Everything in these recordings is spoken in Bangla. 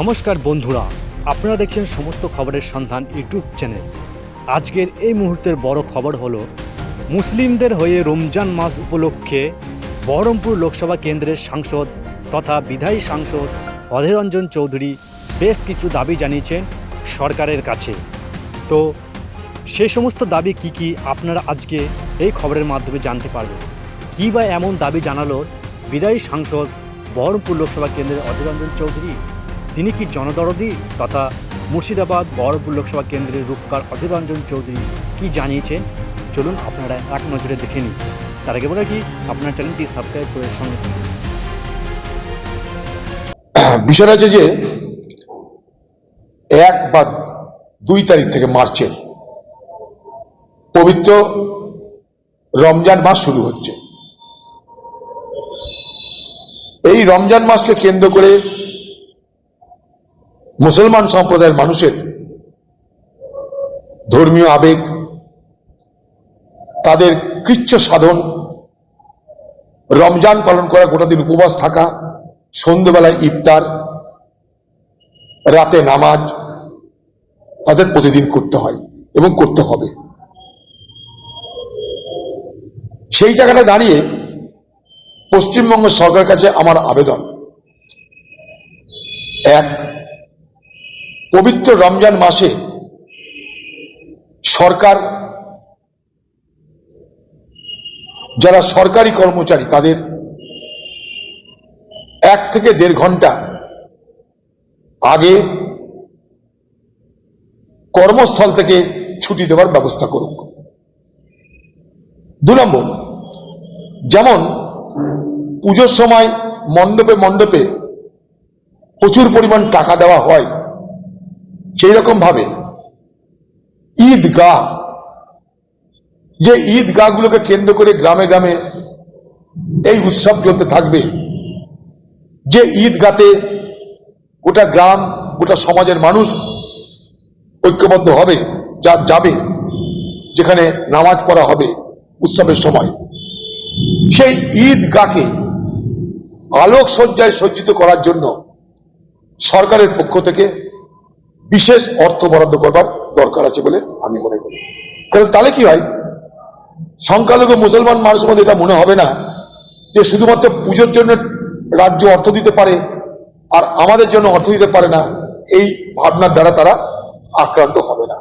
নমস্কার বন্ধুরা, আপনারা দেখছেন সমস্ত খবরের সন্ধান ইউটিউব চ্যানেল। আজকের এই মুহূর্তের বড় খবর হলো, মুসলিমদের হয়ে রমজান মাস উপলক্ষে বহরমপুর লোকসভা কেন্দ্রের সাংসদ তথা বিধায়ী সাংসদ অধীর রঞ্জন চৌধুরী বেশ কিছু দাবি জানিয়েছেন সরকারের কাছে। তো সেই সমস্ত দাবি কি কি আপনারা আজকে এই খবরের মাধ্যমে জানতে পারবেন। কী বা এমন দাবি জানালো বিদায়ী সাংসদ বহরমপুর লোকসভা কেন্দ্রের অধীর রঞ্জন চৌধুরী? তিনি কি জনদরদি তথা মুর্শিদাবাদ বহরমপুর লোকসভা কেন্দ্রের রূপকার অধীর রঞ্জন চৌধুরী কি জানিয়েছেন? চলুন আপনারা এক নজরে দেখে নিন। তার আগে বলে কি আপনার চ্যানেলটি সাবস্ক্রাইব করে সঙ্গে। বিষয়টা হচ্ছে যে, এক বা দুই তারিখ থেকে মার্চের পবিত্র রমজান মাস শুরু হচ্ছে। এই রমজান মাসকে কেন্দ্র করে মুসলমান সম্প্রদায়ের মানুষের ধর্মীয় আবেগ, তাদের কৃচ্ছ সাধন, রমজান পালন করা গোটা দিন উপবাস থাকা সন্ধ্যেবেলায় ইফতার, রাতে নামাজ, তাদের প্রতিদিন করতে হয় এবং করতে হবে। সেই জায়গাটা দাঁড়িয়ে পশ্চিমবঙ্গ সরকারের কাছে আমার আবেদন। এক পবিত্র রমজান মাসে সরকার, যারা সরকারি কর্মচারী, তাদের এক থেকে দেড় ঘণ্টা আগে কর্মস্থল থেকে ছুটি দেওয়ার ব্যবস্থা করুক। দু নম্বর, যেমন পুজোর সময় মণ্ডপে মণ্ডপে প্রচুর পরিমাণ টাকা দেওয়া হয় সেই রকম ভাবে ঈদগাহ, যে ঈদগাহগুলোকে কেন্দ্র করে গ্রামে গ্রামে এই উৎসব চলতে থাকবে, যে ঈদগাতে গোটা গ্রাম, গোটা সমাজের মানুষ ঐক্যবদ্ধ হবে, যা যাবে, যেখানে নামাজ পড়া হবে উৎসবের সময়, সেই ঈদগাকে আলোক সজ্জায় সজ্জিত করার জন্য সরকারের পক্ষ থেকে বিশেষ অর্থ বরাদ্দ করবার দরকার আছে বলে আমি মনে করি। কারণ তাহলে কি হয়? সংখ্যালঘু মুসলমান মানুষের মধ্যে এটা মনে হবে না যে শুধুমাত্র পুজোর জন্য রাজ্য অর্থ দিতে পারে আর আমাদের জন্য অর্থ দিতে পারে না, এই ভাবনার দ্বারা তারা আক্রান্ত হবে না।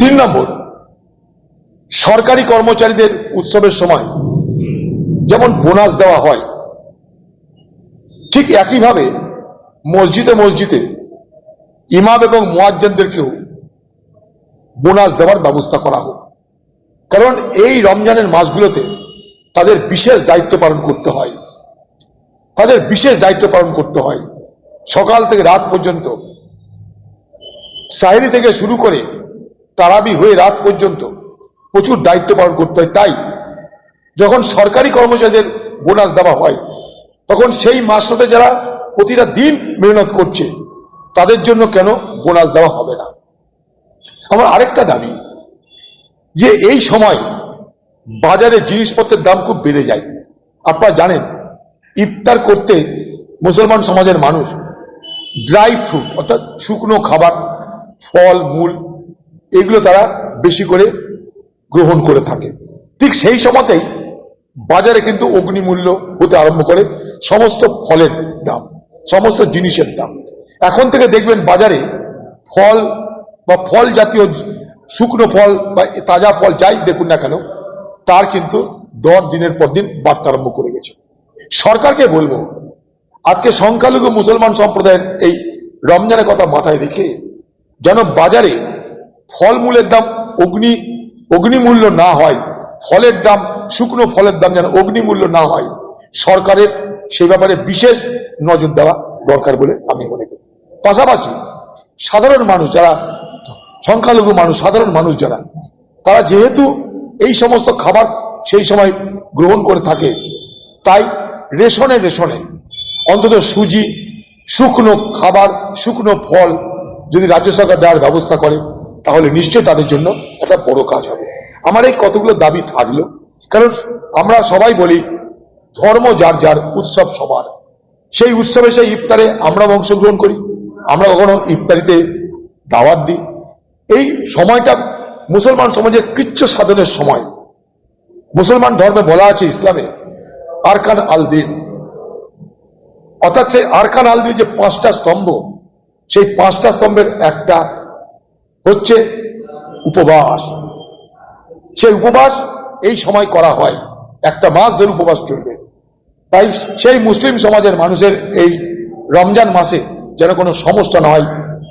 তিন নম্বর, সরকারি কর্মচারীদের উৎসবের সময় যেমন বোনাস দেওয়া হয়, ঠিক একইভাবে মসজিদে মসজিদে ইমাম এবং মোয়াজ্জেনদেরকেও বোনাস দেওয়ার ব্যবস্থা করা হোক। কারণ এই রমজানের মাসগুলোতে তাদের বিশেষ দায়িত্ব পালন করতে হয়। তাদের বিশেষ দায়িত্ব পালন করতে হয়। সকাল থেকে রাত পর্যন্ত, সাহেরি থেকে শুরু করে তারাবি হয়ে রাত পর্যন্ত প্রচুর দায়িত্ব পালন করতে হয়। তাই যখন সরকারি কর্মচারীদের বোনাস দেওয়া হয়, তখন সেই মাসটাতে যারা প্রতিটা দিন মেহনত করছে তাদের জন্য কেন বোনাস দেওয়া হবে না? আমার আরেকটা দাবি, যে এই সময় বাজারে জিনিসপত্রের দাম খুব বেড়ে যায়। আপনারা জানেন, ইফতার করতে মুসলমান সমাজের মানুষ ড্রাই ফ্রুট, অর্থাৎ শুকনো খাবার, ফল, মূল, এগুলো তারা বেশি করে গ্রহণ করে থাকে। ঠিক সেই সময়তেই বাজারে কিন্তু অগ্নিমূল্য হতে আরম্ভ করে সমস্ত ফলের দাম, সমস্ত জিনিসের দাম। এখন থেকে দেখবেন বাজারে ফল বা ফল জাতীয় শুকনো ফল বা তাজা ফল যাই দেখুন না কেন, তার কিন্তু দর দিনের পর দিন বাড়তে আরম্ভ করে গেছে। সরকারকে বলব, আজকে সংখ্যালঘু মুসলমান সম্প্রদায়ের এই রমজানের কথা মাথায় রেখে যেন বাজারে ফলমূলের দাম অগ্নি, অগ্নিমূল্য না হয়, ফলের দাম, শুকনো ফলের দাম যেন অগ্নিমূল্য না হয়, সরকারের সেই ব্যাপারে বিশেষ নজর দেওয়া দরকার বলে আমি মনে করি। পাশাপাশি সাধারণ মানুষ যারা সংখ্যালঘু মানুষ, সাধারণ মানুষ যারা, তারা যেহেতু এই সমস্ত খাবার সেই সময় গ্রহণ করে থাকে, তাই রেশনে রেশনে অন্তত সুজি, শুকনো খাবার, শুকনো ফল যদি রাজ্য সরকার দেওয়ার ব্যবস্থা করে, তাহলে নিশ্চয়ই তাদের জন্য একটা বড় কাজ হবে। আমার এই কতগুলো দাবি থাকল, কারণ আমরা সবাই বলি, ধর্ম যার যার উৎসব সবার। সেই উৎসবে সেই ইফতারে আমরা অংশগ্রহণ করি আমরা কখনো ইফতারিতে দাওয়াত দিই। এই সময়টা মুসলমান সমাজের কৃচ্ছ সাধনের সময়। মুসলমান ধর্মে বলা আছে ইসলামে, আরকান আল দিন। অর্থাৎ সেই আরকান আল দিন যে পাঁচটা স্তম্ভ, সেই পাঁচটা স্তম্ভের একটা হচ্ছে উপবাস। সেই উপবাস এই সময় করা হয়। একটা মাস ধরে উপবাস চলবে। তাই সেই মুসলিম সমাজের মানুষের এই রমজান মাসে যেন কোনো সমস্যা না হয়,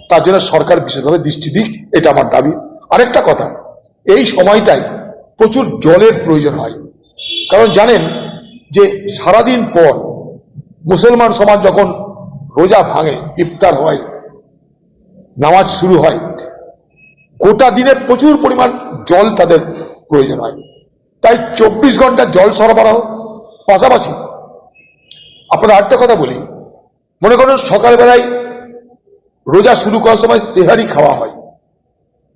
তার জন্য সরকার বিশেষভাবে দৃষ্টি দিক, এটা আমার দাবি। আরেকটা কথা, এই সময়টাই প্রচুর জলের প্রয়োজন হয়। কারণ জানেন যে সারাদিন পর মুসলমান সমাজ যখন রোজা ভাঙে, ইফতার হয়, নামাজ শুরু হয়, গোটা দিনের প্রচুর পরিমাণ জল তাদের প্রয়োজন হয়। তাই চব্বিশ ঘণ্টা জল সরবরাহ পাশাপাশি। আপনার আরেকটা কথা বলি মনে করুন সকালবেলায় রোজা শুরু করার সময় সেহারি খাওয়া হয়।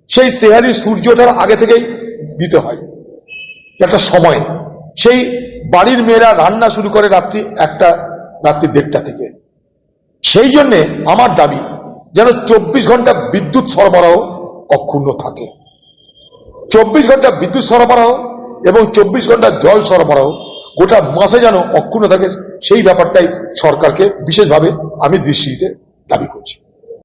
সেই সেহারি সূর্য ওঠার আগে থেকেই দিতে হয়। একটা সময়। সেই বাড়ির মেয়েরা রান্না শুরু করে রাত্রি একটা, রাত্রি দেড়টা থেকে। সেই জন্যে আমার দাবি যেন চব্বিশ ঘণ্টা বিদ্যুৎ সরবরাহ অক্ষুণ্ণ থাকে। চব্বিশ ঘণ্টা বিদ্যুৎ সরবরাহ এবং চব্বিশ ঘণ্টা জল সরবরাহ গোটা মাসে যেন অক্ষুণ্ণ থাকে সেই ব্যাপারটাই সরকারকে বিশেষভাবে আমি দৃষ্টিতে দাবি করছি।